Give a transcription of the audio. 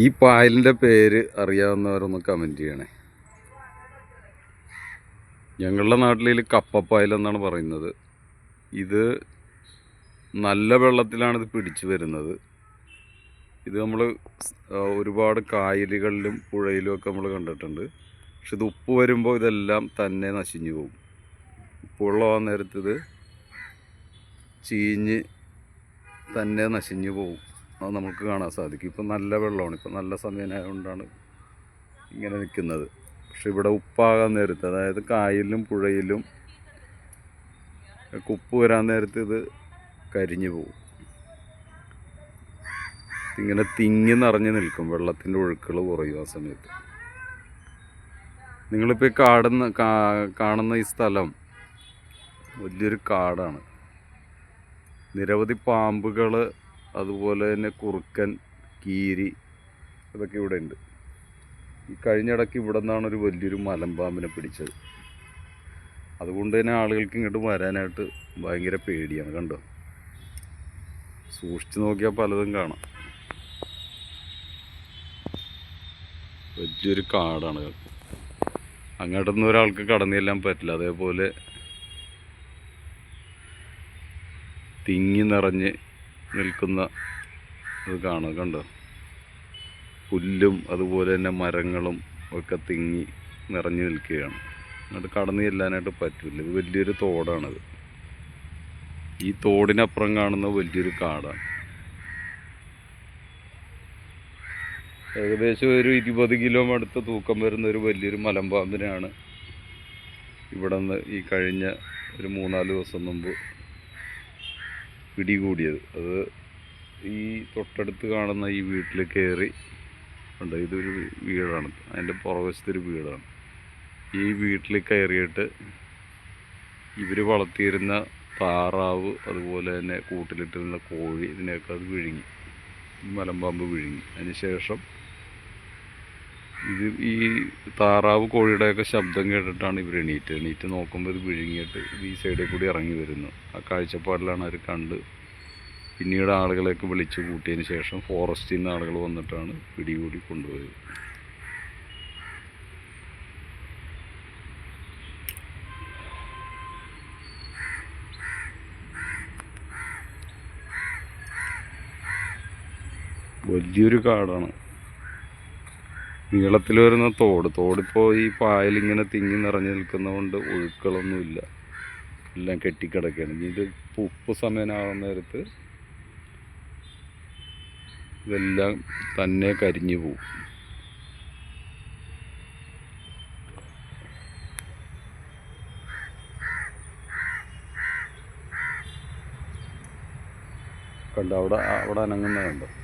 ഈ പായലിന്റെ പേര് അറിയാവുന്നവരൊന്ന് കമന്റ് ചെയ്യണേ. ഞങ്ങളുടെ നാട്ടിൽ കപ്പപ്പായൽ എന്നാണ് പറയുന്നത്. ഇത് നല്ല വെള്ളത്തിലാണ് ഇത് പിടിച്ചു വരുന്നത്. ഇത് നമ്മൾ ഒരുപാട് കായലുകളിലും പുഴയിലും ഒക്കെ നമ്മൾ കണ്ടിട്ടുണ്ട്. പക്ഷെ ഇത് ഉപ്പ് വരുമ്പോൾ ഇതെല്ലാം തന്നെ നശിഞ്ഞു പോകും. ഉപ്പുവെള്ളം നേരത്ത് ഇത് ചീഞ്ഞ് തന്നെ നശിഞ്ഞു പോകും. അത് നമുക്ക് കാണാൻ സാധിക്കും. ഇപ്പം നല്ല വെള്ളമാണ്. ഇപ്പം നല്ല സമയമായതുകൊണ്ടാണ് ഇങ്ങനെ നിൽക്കുന്നത്. പക്ഷെ ഇവിടെ ഉപ്പാകാൻ നേരത്ത് അതായത് കായലിലും പുഴയിലും ഉപ്പ് വരാൻ നേരത്ത് ഇത് കരിഞ്ഞു പോകും. ഇങ്ങനെ തിങ്ങി നിറഞ്ഞ് നിൽക്കും. വെള്ളത്തിന്റെ ഒഴുക്കുകൾ കുറയും ആ സമയത്ത്. നിങ്ങളിപ്പോൾ ഈ കാടുന്ന കാണുന്ന ഈ സ്ഥലം വലിയൊരു കാടാണ്. നിരവധി പാമ്പുകൾ അതുപോലെ തന്നെ കുറുക്കൻ കീരി അതൊക്കെ ഇവിടെ ഉണ്ട്. ഈ കഴിഞ്ഞിടയ്ക്ക് ഇവിടെ നിന്നാണ് ഒരു വലിയൊരു മലമ്പാമ്പിനെ പിടിച്ചത്. അതുകൊണ്ട് തന്നെ ആളുകൾക്ക് ഇങ്ങോട്ട് വരാനായിട്ട് ഭയങ്കര പേടിയാണ് കണ്ടോ? സൂക്ഷിച്ച് നോക്കിയാൽ പലതും കാണാം. വലിയൊരു കാടാണ് അങ്ങോട്ടൊന്നും ഒരാൾക്ക് കടന്നു ചെല്ലാൻ പറ്റില്ല. അതേപോലെ തിങ്ങി നിറഞ്ഞ് നിൽക്കുന്ന ഇത് കാണുക കണ്ടോ? പുല്ലും അതുപോലെ തന്നെ മരങ്ങളും ഒക്കെ തിങ്ങി നിറഞ്ഞു നിൽക്കുകയാണ്. എന്നിട്ട് കടന്നു ചെല്ലാനായിട്ട് പറ്റില്ല ഇത് വലിയൊരു തോടാണത്. ഈ തോടിനപ്പുറം കാണുന്ന വലിയൊരു കാടാണ്. ഏകദേശം ഒരു ഇരുപത് കിലോ അടുത്ത് തൂക്കം വരുന്ന ഒരു വലിയൊരു മലമ്പാമ്പിനെയാണ് ഇവിടെ നിന്ന് ഈ കഴിഞ്ഞ ഒരു മൂന്നാൽ ദിവസം മുമ്പ് പിടികൂടിയത്. അത് ഈ തൊട്ടടുത്ത് കാണുന്ന ഈ വീട്ടിൽ കയറി ഉണ്ട് ഇതൊരു വീടാണ്. അതിന്റെ പുറവശത്തൊരു വീടാണ്. ഈ വീട്ടിൽ കയറിയിട്ട് ഇവർ വളർത്തിയിരുന്ന താറാവ് അതുപോലെ തന്നെ കൂട്ടിലിട്ടിരുന്ന കോഴി ഇതിനെയൊക്കെ അത് വിഴുങ്ങി. മലമ്പാമ്പ് വിഴുങ്ങി. അതിന് ശേഷം ഇത് ഈ താറാവ് കോഴിയുടെയൊക്കെ ശബ്ദം കേട്ടിട്ടാണ് ഇവർ എണീറ്റ്. എണീറ്റ് നോക്കുമ്പോൾ ഇത് വിഴുങ്ങിയിട്ട് ഈ സൈഡിൽ കൂടി ഇറങ്ങി വരുന്നു. ആ കാഴ്ചപ്പാടിലാണ് അവർ കണ്ട് പിന്നീട് ആളുകളെയൊക്കെ വിളിച്ചു കൂട്ടിയതിന് ശേഷം ഫോറസ്റ്റിൽ നിന്ന് ആളുകൾ വന്നിട്ടാണ് പിടികൂടി കൊണ്ടുപോയത്. വലിയൊരു കാടാണ്. നീളത്തിൽ വരുന്ന തോട്. തോടിപ്പോൾ ഈ പായലിങ്ങനെ തിങ്ങി നിറഞ്ഞു നിൽക്കുന്നതുകൊണ്ട് ഒഴുക്കളൊന്നുമില്ല. എല്ലാം കെട്ടിക്കിടക്കുകയാണ് ഇനി ഇത് ഉപ്പ് സമയനാകുന്ന നേരത്ത് ഇതെല്ലാം തന്നെ കരിഞ്ഞു പോവും. കണ്ടോ? അവിടെ അവിടെ അനങ്ങുന്ന കണ്ടോ